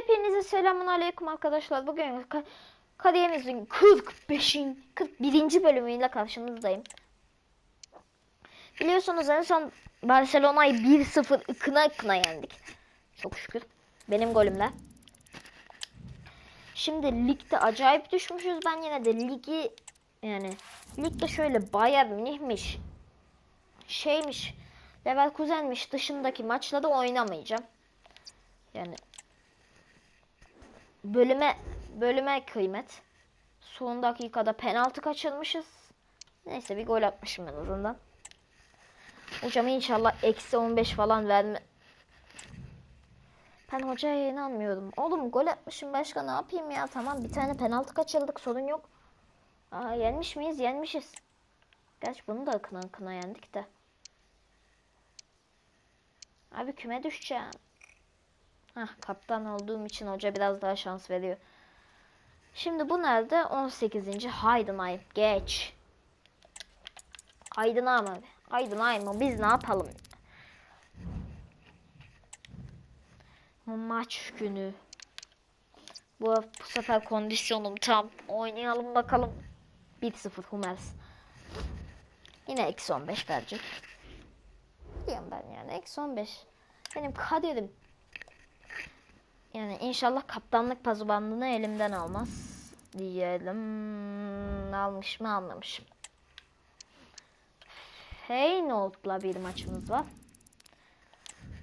Hepinize selamun aleyküm arkadaşlar. Bugün ka- kariyemizin 45. 41. bölümüyle karşınızdayım. Biliyorsunuz en son Barcelona'yı 1-0 ıkına ıkına yendik. Çok şükür. Benim golümle. Şimdi ligde acayip düşmüşüz. Ben yine de ligi yani ligde şöyle Bayern Münih'miş şeymiş Leverkusen'miş dışındaki maçlarda oynamayacağım. Yani bölüme bölüme kıymet. Son dakikada penaltı kaçırmışız. Neyse bir gol atmışım en azından. Hocam inşallah eksi 15 falan verme. Ben hocaya inanmıyorum. Oğlum gol atmışım başka ne yapayım ya. Tamam bir tane penaltı kaçırdık sorun yok. Aa yenmiş miyiz? Yenmişiz. Gerçi bunu da akına akına yendik de. Abi küme düşeceğim. Hah kaptan olduğum için hoca biraz daha şans veriyor. Şimdi bu nerede? 18. Haydenheim. Geç. Haydenheim abi. Haydenheim mı? Biz ne yapalım? Maç günü. Bu, bu sefer kondisyonum tam. Oynayalım bakalım. 1-0 Hummels. Yine eksi 15 verecek. Diyorum ben yani eksi 15. Benim kaderim. Yani inşallah kaptanlık pazu bandını elimden almaz. Diyelim. Almış mı almamışım. Feyenoord'la bir maçımız var.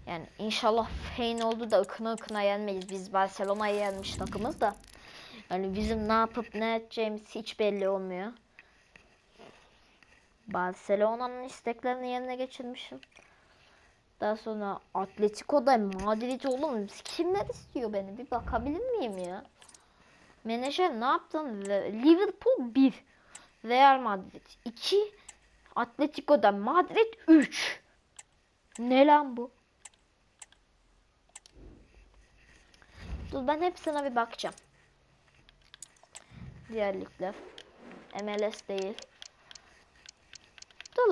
Yani inşallah Feyenoord'u da ıkına ıkına yenmeyiz. Biz Barcelona'yı yenmiş takımız da. Yani bizim ne yapıp ne edeceğimiz hiç belli olmuyor. Barcelona'nın isteklerini yerine geçirmişim. Daha sonra Atletico'da Madrid oğlum kimler istiyor beni bir bakabilir miyim ya? Menajer ne yaptın? Liverpool 1, Real Madrid 2, Atletico'da Madrid 3. Ne lan bu? Dur ben hepsine bir bakacağım. Diğer ligler. MLS değil.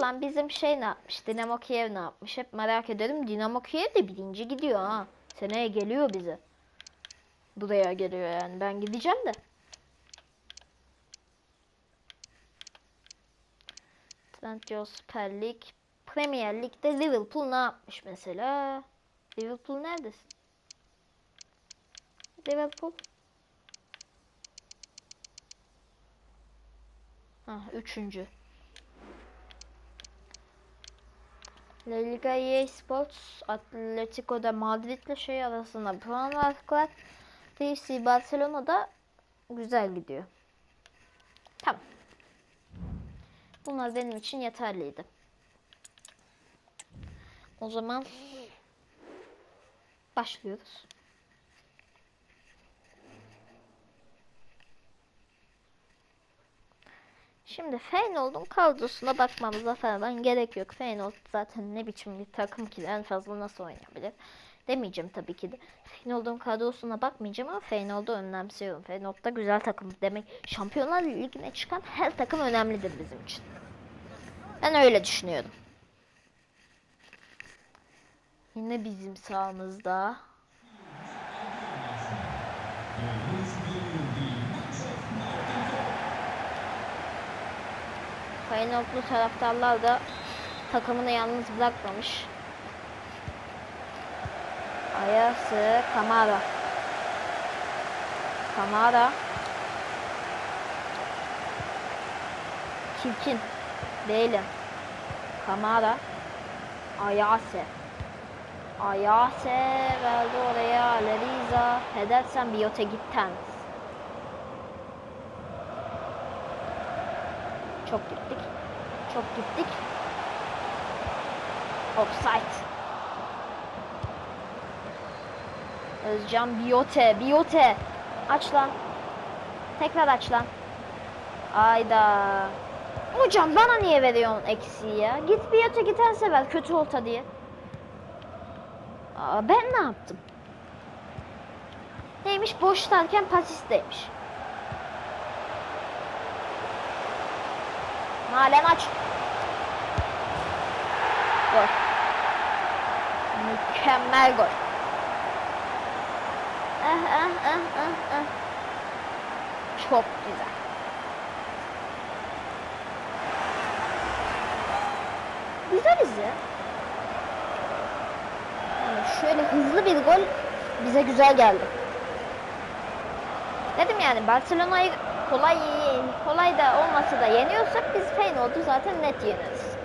Lan bizim şey ne yapmış? Dinamo Kiev ne yapmış? Hep merak ederim. Dinamo Kiev de birinci gidiyor ha. Seneye geliyor bize. Buraya geliyor yani. Ben gideceğim de. Trendyol Süper Lig. Premier Lig'de Liverpool ne yapmış mesela? Liverpool neredesin? Liverpool. Ha, üçüncü. La Liga EA Sports Atletico'da Madrid'le şey arasında puan farklar. FC Barcelona'da güzel gidiyor. Tamam. Bunlar benim için yeterliydi. O zaman başlıyoruz. Şimdi Feyenoord'un kadrosuna bakmamıza falan gerek yok. Feyenoord zaten ne biçim bir takım ki en fazla nasıl oynayabilir demeyeceğim tabii ki de. Feyenoord'un kadrosuna bakmayacağım ama Feyenoord'u önemsiyorum. Feyenoord da güzel takım demek. Şampiyonlar Ligi'ne çıkan her takım önemlidir bizim için. Ben öyle düşünüyorum. Yine bizim sahamızda. Feyenoordlu taraftarlar da takımını yalnız bırakmamış. Ayası Kamara. Kamara. Çirkin. Değilim. Kamara. Ayase. Ayase verdi oraya. Leriza. Edersen Biyote gitten. Çok gittik. Çok gittik. Offside. Özcan Biyote. Biyote. Aç lan. Tekrar aç lan. Ayda. Hocam bana niye veriyorsun eksiği ya? Git Biyote giten sever kötü olta diye. Aa, ben ne yaptım? Neymiş boşlarken pasisteymiş. Halen aç. Gol. Mükemmel gol. ah, ah, ah, ah. Çok güzel. Güzeliz ya. Yani şöyle hızlı bir gol bize güzel geldi. Dedim yani Barcelona'yı kolay kolay da olmasa da yeniyorsak biz Feyenoord'u zaten net yeneriz.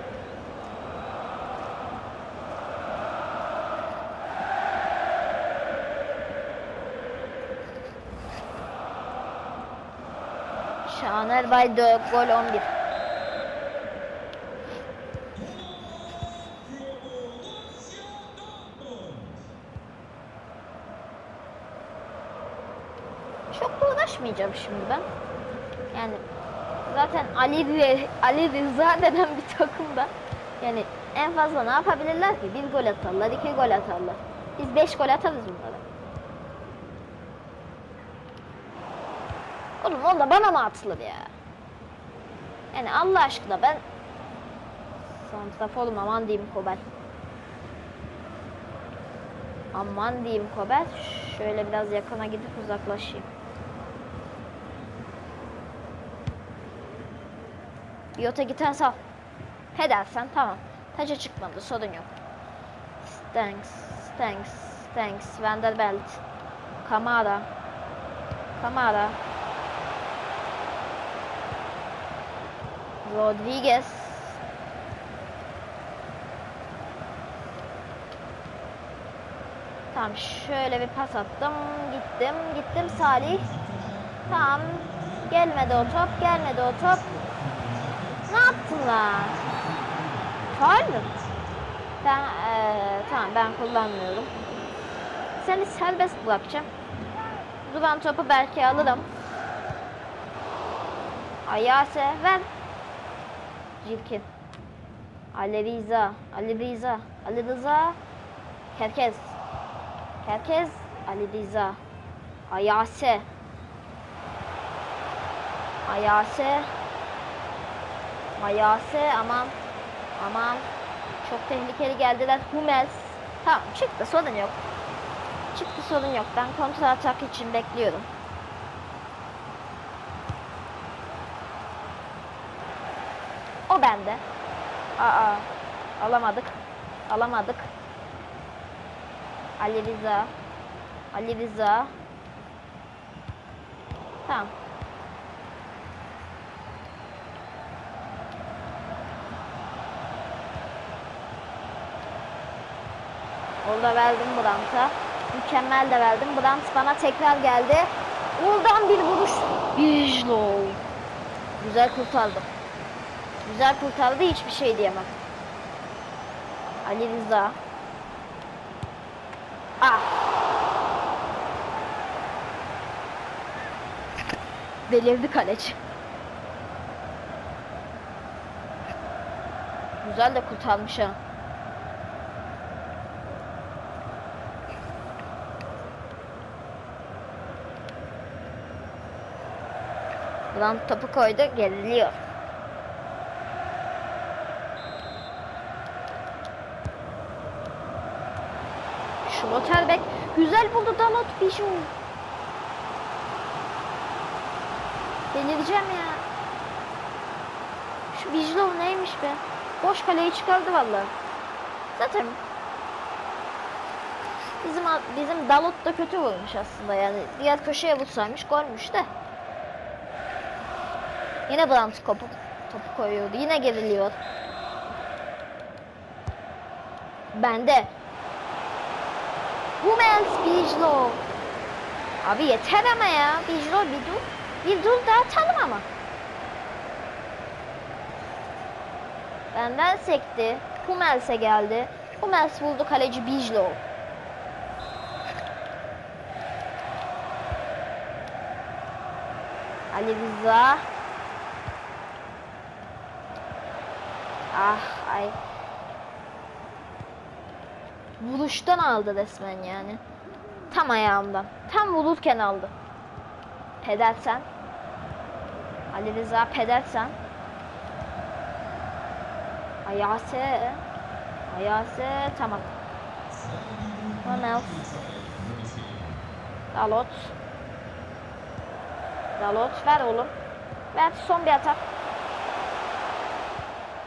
Şaner Bay 4 gol 11. Çok uğraşmayacağım şimdi ben. Yani zaten Ali Rı- Ali Rıza denen bir takımda yani en fazla ne yapabilirler ki? Bir gol atarlar, iki gol atarlar. Biz beş gol atarız bunlara. Oğlum o da bana mı atılır ya? Yani Allah aşkına ben Santrafor'um aman diyeyim Kobel. Aman diyeyim Kobel. Şöyle biraz yakına gidip uzaklaşayım. Yota giten sal. Edersen tamam. Taça çıkmadı sorun yok. Thanks, thanks, thanks. Vanderbilt. Kamara. Kamara. Rodriguez. Tamam şöyle bir pas attım. Gittim. Gittim Salih. Tamam. Gelmedi o top. Gelmedi o top. Faul mü? Ben eee, tamam ben kullanmıyorum. Seni serbest bırakacağım. Duran topu belki alırım. Ayase ver. Cilkin. Ali Riza. Ali Riza. Ali Rıza. Herkes. Herkes. Ali Riza. Ayase. Ayase. Ayase aman. Aman. Çok tehlikeli geldiler. Hummels. Tamam çıktı sorun yok. Çıktı sorun yok. Ben kontra atak için bekliyorum. O bende. Aa, alamadık. Alamadık. Ali Rıza. Ali Rıza. Tamam. Orada verdim Brandt'a. Mükemmel de verdim. Brandt bana tekrar geldi. Oradan bir vuruş. Bijlo. Güzel kurtardım. Güzel kurtardı hiçbir şey diyemem. Ali Rıza. Ah. Delirdi kaleci. Güzel de kurtarmış ha. Brandt topu koydu, geriliyor. Schlotterbeck güzel buldu Dalot Bijou. Delireceğim ya. Şu Bijou neymiş be? Boş kaleyi çıkardı vallahi. Zaten bizim bizim Dalot da kötü vurmuş aslında yani. Diğer köşeye vursaymış golmüş de. Yine Brandt topu, topu koyuyordu. Yine geriliyor. Bende. Hummels Bijlo. Abi yeter ama ya. Bijlo bir dur. Bir dur daha atalım ama. Benden sekti. Hummels'e geldi. Hummels vurdu kaleci Bijlo. Ali Rıza. Ah ay. Vuruştan aldı resmen yani. Tam ayağımdan. Tam vururken aldı. Pedersen. Ali Rıza Pedersen. Ayase. Ayase tamam. Hummels. Dalot. Dalot ver oğlum. Ver son bir atak.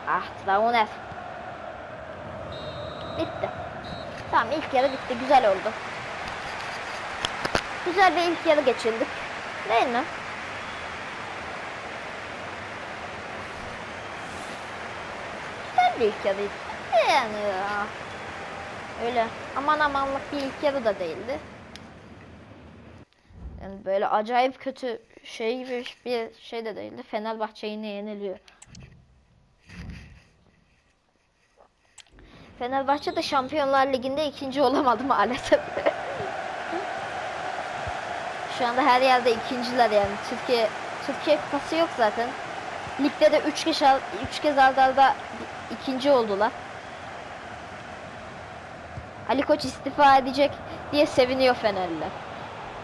Ah Trauner. Bitti. Tamam ilk yarı bitti. Güzel oldu. Güzel bir ilk yarı geçirdik. Değil mi? Güzel bir ilk yarıydı. Yani ya. Öyle aman amanlık bir ilk yarı da değildi. Yani böyle acayip kötü şey gibi bir şey de değildi. Fenerbahçe yine yeniliyor. Fenerbahçe de Şampiyonlar Ligi'nde ikinci olamadı maalesef. Şu anda her yerde ikinciler yani. Türkiye Türkiye kupası yok zaten. Ligde de 3 kez üç kez arda arda ikinci oldular. Ali Koç istifa edecek diye seviniyor Fenerliler.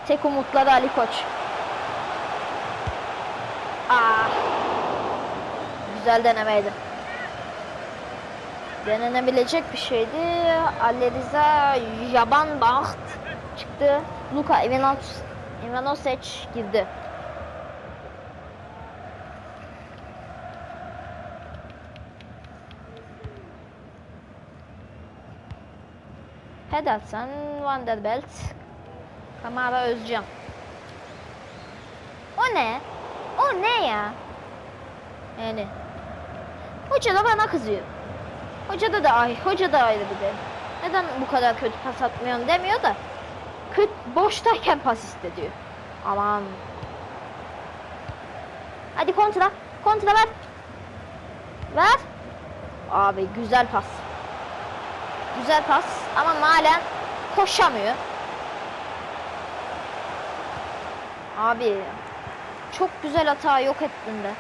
Tek umutları Ali Koç. Ah. Güzel denemeydi. Denenebilecek bir şeydi. Ali Rıza Yaban Baht çıktı. Luka Ivanos Ivanosec girdi. Pedersen, Vanderbilt, Kamara Özcan. O ne? O ne ya? Yani. Hoca da bana kızıyor. Hoca da ay, hoca da ayrı bir de. Neden bu kadar kötü pas atmıyorsun demiyor da. Kötü boştayken pas istediyor. Aman. Hadi kontra. Kontra ver. Ver. Abi güzel pas. Güzel pas ama malen koşamıyor. Abi çok güzel hata yok ettin de.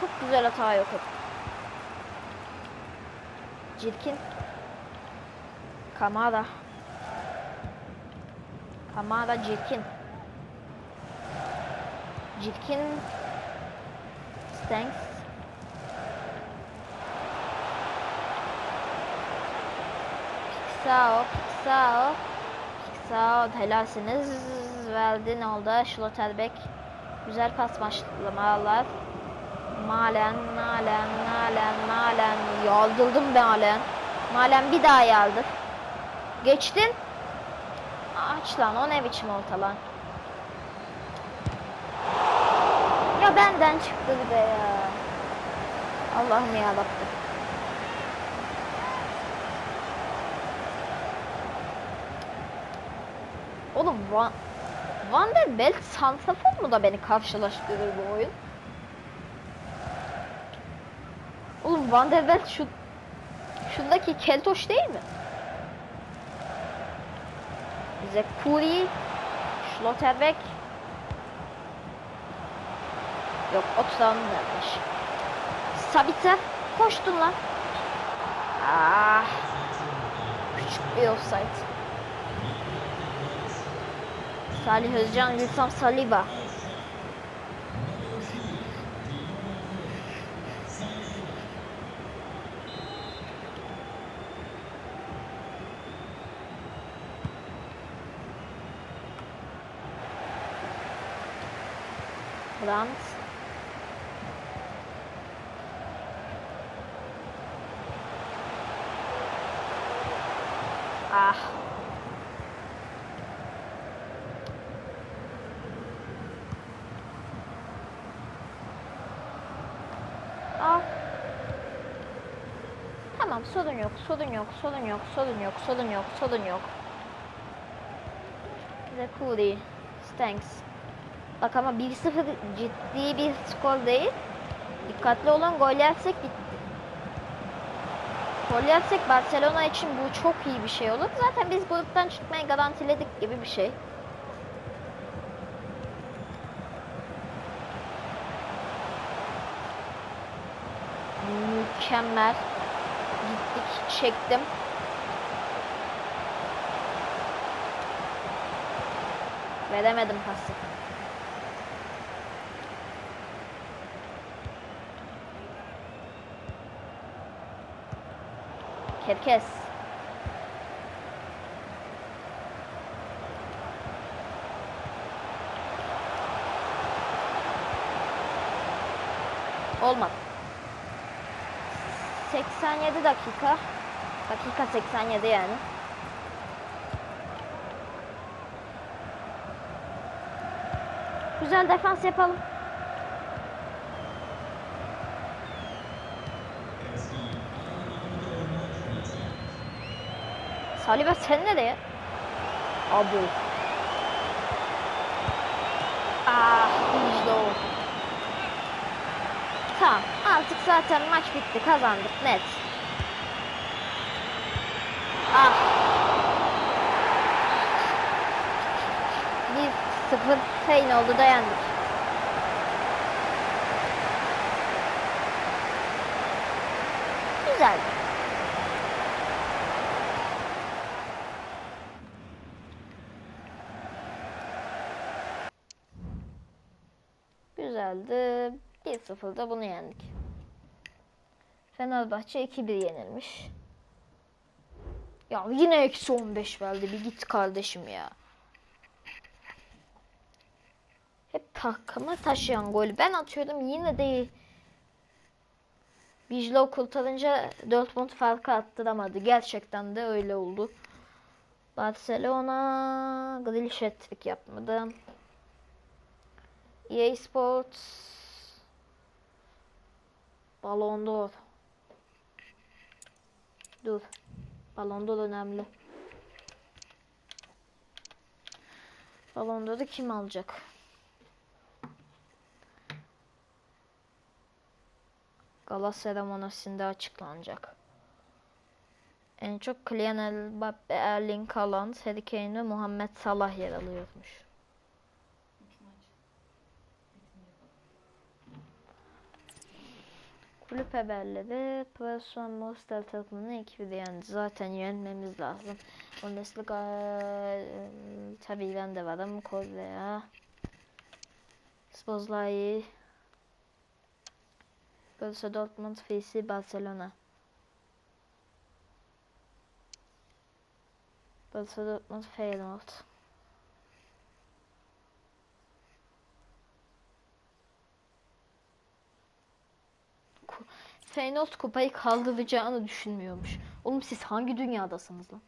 Çok güzel hata yok ettin. Cirkin. Kamara. Kamara Cirkin. Cirkin. Stanks. Sağ ol. Sağ ol, helalsiniz. Verdi ne oldu? Schlotterbeck. Güzel pas başlamalar. Malen, Malen, Malen, Malen. Yaldırdım Malen. Malen bir daha yaldır. Geçtin. Aç lan o ne biçim olta lan. Ya benden çıktı bir de ya. Allah'ım yarabbim. Oğlum Van, Van der Belt Santrafor mu da beni karşılaştırır bu oyun? Oğlum Van der Belt şu şundaki Keltoş değil mi? Bize Kuri, Schlotterbeck Yok Oturan nerede? Sabitzer koştun lan. Ah. Küçük bir offside. Salih Özcan, Wilson Saliba. Brandt. Ah. Al. Tamam sorun yok, sorun yok, sorun yok, sorun yok, sorun yok, sorun yok. Zekuri, Stanks. Bak ama 1-0 ciddi bir skor değil. Dikkatli olun gol yersek bitti. Gol yersek Barcelona için bu çok iyi bir şey olur. Zaten biz gruptan çıkmayı garantiledik gibi bir şey. Mükemmel. Gittik, çektim. Veremedim pası. Herkes. Olmadı. 87 dakika. Dakika 87 yani. Güzel defans yapalım. Saliba sen nereye? Abi. Ah, işte o. Tamam, artık zaten maç bitti, kazandık net. Ah. 1-0 feyn oldu dayandık. Güzel. Güzeldi. 1-0'da bunu yendik. Fenerbahçe 2-1 yenilmiş. Ya yine eksi 15 verdi. Bir git kardeşim ya. Hep takıma taşıyan gol. Ben atıyordum yine değil. Bijlo kurtarınca Dortmund farkı attıramadı. Gerçekten de öyle oldu. Barcelona Grealish hat-trick yapmadı. EA Sports Ballon d'Or Dur. Ballon d'Or önemli. Ballon d'Or'u kim alacak? Gala seremonisinde açıklanacak. En çok Kylian Mbappe, Erling Haaland, Harry Kane ve Muhammed Salah yer alıyormuş. Kulüp haberleri Person Mostel takımını ekibi de yani zaten yenmemiz lazım. Bundesliga eee, tabii ben de varım Korea. Spozlai Borussia Dortmund vs Barcelona. Borussia Dortmund Feyenoord. Feyenoord kupayı kaldıracağını düşünmüyormuş. Oğlum siz hangi dünyadasınız lan?